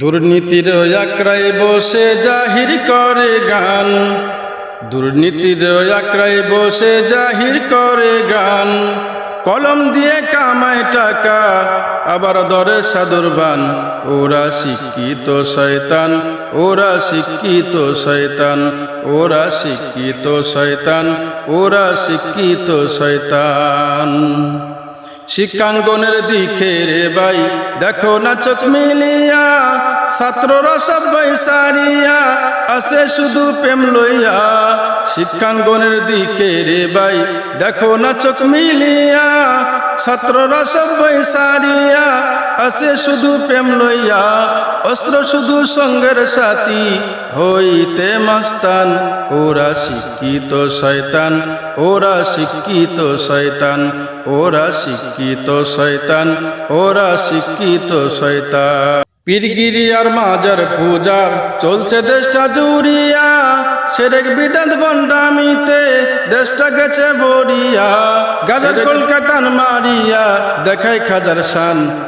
দুর্নীতির আক্রায় বসে জাহির করে গান। দুর্নীতির আক্রায় বসে জাহির করে গান। কলম দিয়ে কামায় টাকা, আবার দরে সাদুরবান ওরা শিক্ষিত শয়তান, ওরা শিক্ষিত শয়তান, ওরা শিক্ষিত শয়তান, ওরা শিক্ষিত শয়তান। শিক্ষাঙ্গনের দিকে রে ভাই, দেখো না চোখ মিলিয়া, ছাত্ররা সবাই সারিয়া আসে শুধু প্রেম লইয়া। শিক্ষাঙ্গনের দিকে রে ভাই, দেখো না চোখ মিলিয়া, ছাত্ররা সবাই সারিয়া আসে শুধু প্রেম লইয়া। অস্ত্র শুধু সঙ্গের সাথী হইতে মাস্তান। ওরা শিক্ষিত শয়তান ওরা শিক্ষিত শয়তান ওরা শিক্ষিত শয়তান ওরা শিক্ষিত শয়তান। পীরগিরি আর মাজার পূজার চলছে দেশটা জুড়িয়া। সেরেক বিদাত বন্ডামিতে দেশটা গেছে বরিয়া গাজার কলকাতান মারিয়া দেখায় খাজার শান।